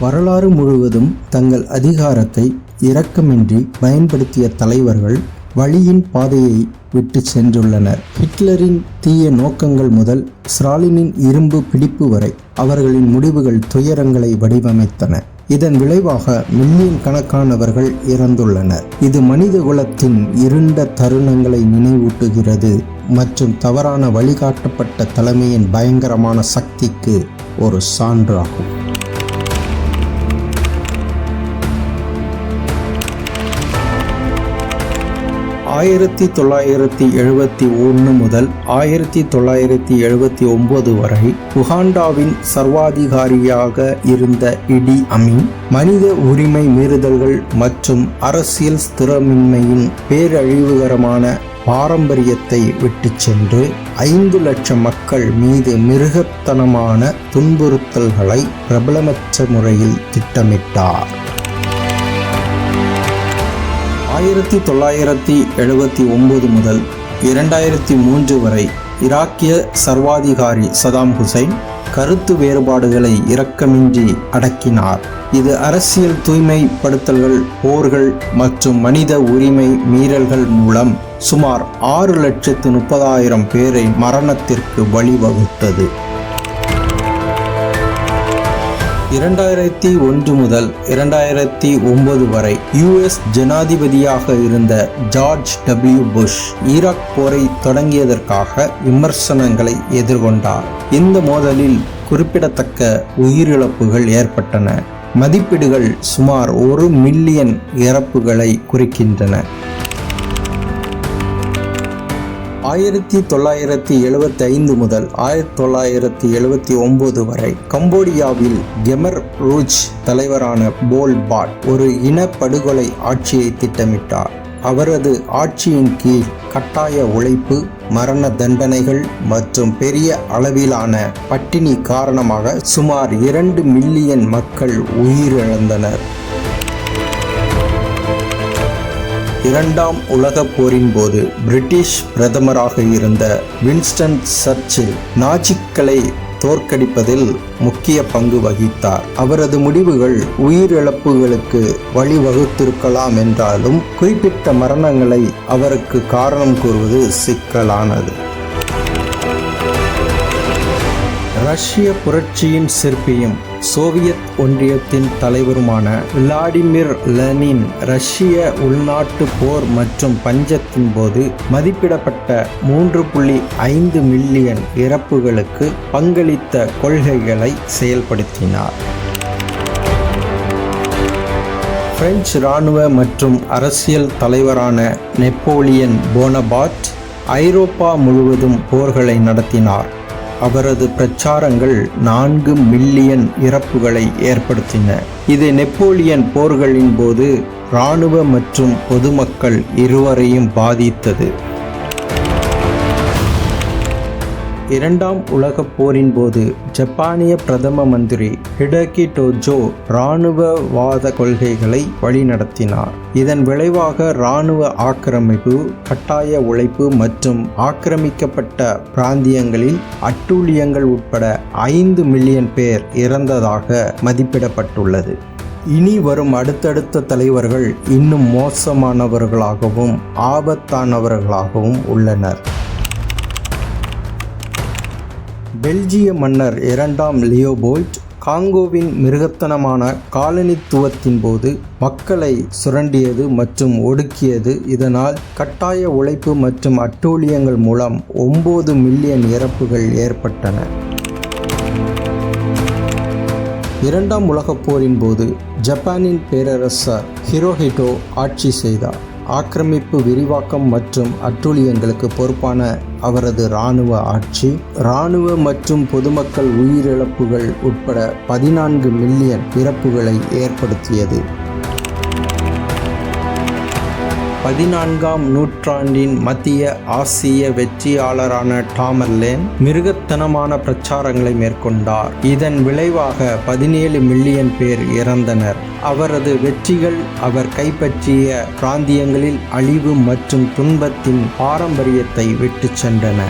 வரலாறு முழுவதும் தங்கள் அதிகாரத்தை இரக்கமின்றி பயன்படுத்திய தலைவர்கள் வழியின் பாதையை விட்டு சென்றுள்ளனர். ஹிட்லரின் தீய நோக்கங்கள் முதல் ஸ்ராலினின் இரும்பு பிடிப்பு வரை அவர்களின் முடிவுகள் துயரங்களை வடிவமைத்தன. இதன் விளைவாக மில்லியன் கணக்கானவர்கள் இறந்துள்ளனர். இது மனித குலத்தின் இருண்ட தருணங்களை நினைவூட்டுகிறது மற்றும் தவறான வழிகாட்டப்பட்ட தலைமையின் பயங்கரமான சக்திக்கு ஒரு சான்றாகும் ஆயிரத்தி தொள்ளாயிரத்தி எழுபத்தி ஒன்று முதல் ஆயிரத்தி தொள்ளாயிரத்தி எழுபத்தி ஒன்பது வரை உகாண்டாவின் சர்வாதிகாரியாக இருந்த இடி அமீன் மனித உரிமை மீறுதல்கள் மற்றும் அரசியல் ஸ்திரமின்மையின் பேரழிவுகரமான பாரம்பரியத்தை விட்டு சென்று ஐந்து லட்சம் மக்கள் மீது மிருகத்தனமான துன்புறுத்தல்களை பிரபலமற்ற முறையில் திட்டமிட்டார். ஆயிரத்தி தொள்ளாயிரத்தி எழுபத்தி ஒன்பது முதல் இரண்டாயிரத்தி மூன்று வரை ஈராக்கிய சர்வாதிகாரி சதாம் ஹுசைன் கருத்து வேறுபாடுகளை இரக்கமின்றி அடக்கினார். இது அரசியல் தூய்மைப்படுத்தல்கள் போர்கள் மற்றும் மனித உரிமை மீறல்கள் மூலம் சுமார் ஆறு லட்சத்து முப்பதாயிரம் பேரை மரணத்திற்கு வழிவகுத்தது. இரண்டாயிரத்தி ஒன்று முதல் இரண்டாயிரத்தி ஒன்பது வரை யுஎஸ் ஜனாதிபதியாக இருந்த ஜார்ஜ் டபிள்யூ புஷ் ஈராக் போரை தொடங்கியதற்காக விமர்சனங்களை எதிர்கொண்டார். இந்த மோதலில் குறிப்பிடத்தக்க உயிரிழப்புகள் ஏற்பட்டன. மதிப்பீடுகள் சுமார் ஒரு மில்லியன் இறப்புகளை குறிக்கின்றன. ஆயிரத்தி தொள்ளாயிரத்தி எழுபத்தி ஐந்து முதல் ஆயிரத்தி தொள்ளாயிரத்தி எழுபத்தி ஒன்பது வரை கம்போடியாவில் கெமர் ரூஜ் தலைவரான போல் பாட் ஒரு இனப்படுகொலை ஆட்சியை திட்டமிட்டார். அவரது ஆட்சியின் கீழ் கட்டாய உழைப்பு மரண தண்டனைகள் மற்றும் பெரிய அளவிலான பட்டினி காரணமாக சுமார் இரண்டு மில்லியன் மக்கள் உயிரிழந்தனர். இரண்டாம் உலகப் போரின் போது பிரிட்டிஷ் பிரதமராக இருந்த வின்ஸ்டன் சர்ச்சில் நாஜிக்களை தோற்கடிப்பதில் முக்கிய பங்கு வகித்தார். அவரது முடிவுகள் உயிரிழப்புகளுக்கு வழிவகுத்திருக்கலாம் என்றாலும் குறிப்பிட்ட மரணங்களை அவருக்கு காரணம் கூறுவது சிக்கலானது. ரஷ்ய புரட்சியின் சிற்பியும் சோவியத் ஒன்றியத்தின் தலைவருமான விளாடிமிர் லெனின் ரஷ்ய உள்நாட்டு போர் மற்றும் பஞ்சத்தின் போது மதிப்பிடப்பட்ட மூன்று புள்ளி ஐந்து மில்லியன் இறப்புகளுக்கு பங்களித்த கொள்கைகளை செயல்படுத்தினார். பிரெஞ்சு இராணுவ மற்றும் அரசியல் தலைவரான நெப்போலியன் போனபாட் ஐரோப்பா முழுவதும் போர்களை நடத்தினார். அவரது பிரச்சாரங்கள் நான்கு மில்லியன் இறப்புகளை ஏற்படுத்தின. இது நெப்போலியன் போர்களின் போது இராணுவ மற்றும் பொதுமக்கள் இருவரையும் பாதித்தது. இரண்டாம் உலகப் போரின் போது ஜப்பானிய பிரதம மந்திரி ஹிடகி டோஜோ இராணுவவாத கொள்கைகளை வழிநடத்தினார். இதன் விளைவாக இராணுவ ஆக்கிரமிப்பு கட்டாய உழைப்பு மற்றும் ஆக்கிரமிக்கப்பட்ட பிராந்தியங்களில் அட்டூழியங்கள் உட்பட ஐந்து மில்லியன் பேர் இறந்ததாக மதிப்பிடப்பட்டுள்ளது. இனி வரும் அடுத்தடுத்த தலைவர்கள் இன்னும் மோசமானவர்களாகவும் ஆபத்தானவர்களாகவும் உள்ளனர். பெல்ஜிய மன்னர் இரண்டாம் லியோபோல்ட் காங்கோவின் மிருகத்தனமான காலனித்துவத்தின் போது மக்களை சுரண்டியது மற்றும் ஒடுக்கியது. இதனால் கட்டாய உழைப்பு மற்றும் அட்டூழியங்கள் மூலம் ஒம்பது மில்லியன் இறப்புகள் ஏற்பட்டன. இரண்டாம் உலகப் போரின் போது ஜப்பானின் பேரரசர் ஹிரோஹிட்டோ ஆட்சி செய்தார். ஆக்கிரமிப்பு விரிவாக்கம் மற்றும் அட்டூழியங்களுக்கு பொறுப்பான அவரது இராணுவ ஆட்சி. இராணுவ மற்றும் பொதுமக்கள் உயிரிழப்புகள் உட்பட பதினான்கு மில்லியன் இறப்புகளை ஏற்படுத்தியது. பதினான்காம் நூற்றாண்டின் மத்திய ஆசிய வெற்றியாளரான டாமர்லேன் மிருகத்தனமான பிரச்சாரங்களை மேற்கொண்டார். இதன் விளைவாக பதினேழு மில்லியன் பேர் இறந்தனர். அவரது வெற்றிகள் அவர் கைப்பற்றிய பிராந்தியங்களில் அழிவு மற்றும் துன்பத்தின் பாரம்பரியத்தை விட்டுச் சென்றன.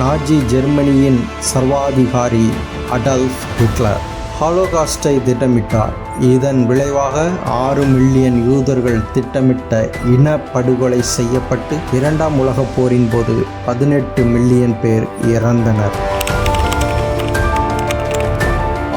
நாஜி ஜெர்மனியின் சர்வாதிகாரி அடல்ஃப் ஹிட்லர் ஹாலோகாஸ்டை திட்டமிட்டார். இதன் விளைவாக ஆறு மில்லியன் யூதர்கள் திட்டமிட்ட இன படுகொலை செய்யப்பட்டு இரண்டாம் உலகப் போரின் போது பதினெட்டு மில்லியன் பேர் இறந்தனர்.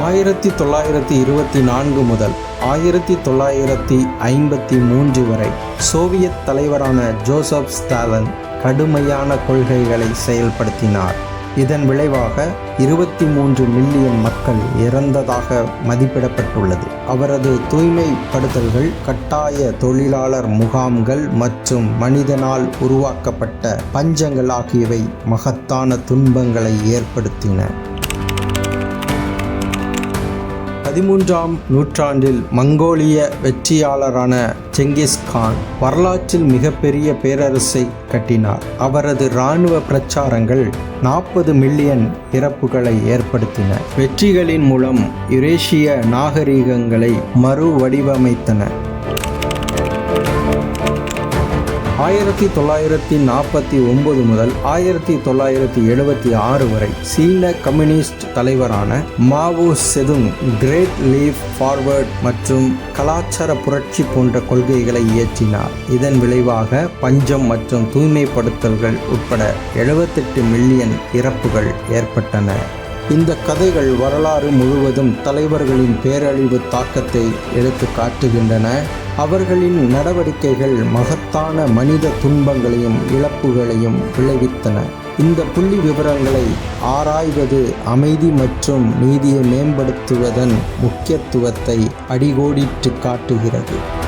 ஆயிரத்தி தொள்ளாயிரத்தி இருபத்தி நான்கு முதல் ஆயிரத்தி தொள்ளாயிரத்தி ஐம்பத்தி மூன்று வரை சோவியத் தலைவரான ஜோசப் ஸ்டாலின் கடுமையான கொள்கைகளை செயல்படுத்தினார். இதன் விளைவாக இருபத்தி மூன்று மில்லியன் மக்கள் இறந்ததாக மதிப்பிடப்பட்டுள்ளது. அவரது தூய்மைப்படுத்தல்கள் கட்டாய தொழிலாளர் முகாம்கள் மற்றும் மனிதனால் உருவாக்கப்பட்ட பஞ்சங்கள் ஆகியவை மகத்தான துன்பங்களை ஏற்படுத்தின. பதிமூன்றாம் நூற்றாண்டில் மங்கோலிய வெற்றியாளரான செங்கிஸ்கான் வரலாற்றில் மிகப்பெரிய பேரரசை கட்டினார். அவரது இராணுவ பிரச்சாரங்கள் நாற்பது மில்லியன் இறப்புகளை ஏற்படுத்தின. வெற்றிகளின் மூலம் யுரேஷிய நாகரிகங்களை மறுவடிவமைத்தன. ஆயிரத்தி தொள்ளாயிரத்தி நாற்பத்தி ஒன்பது முதல் ஆயிரத்தி தொள்ளாயிரத்தி எழுபத்தி ஆறு வரை சீன கம்யூனிஸ்ட் தலைவரான Mao Zedong great leap forward மற்றும் கலாச்சார புரட்சி போன்ற கொள்கைகளை இயற்றினார். இதன் விளைவாக பஞ்சம் மற்றும் தூய்மைப்படுத்தல்கள் உட்பட எழுபத்தெட்டு மில்லியன் இறப்புகள் ஏற்பட்டன. இந்த கதைகள் வரலாறு முழுவதும் தலைவர்களின் பேரழிவு தாக்கத்தை எடுத்து காட்டுகின்றன. அவர்களின் நடவடிக்கைகள் மகத்தான மனித துன்பங்களையும் இழப்புகளையும் விளைவித்தன. இந்த புள்ளி விவரங்களை ஆராய்வது அமைதி மற்றும் நீதியை மேம்படுத்துவதன் முக்கியத்துவத்தை அடிகோடிட்டு காட்டுகிறது.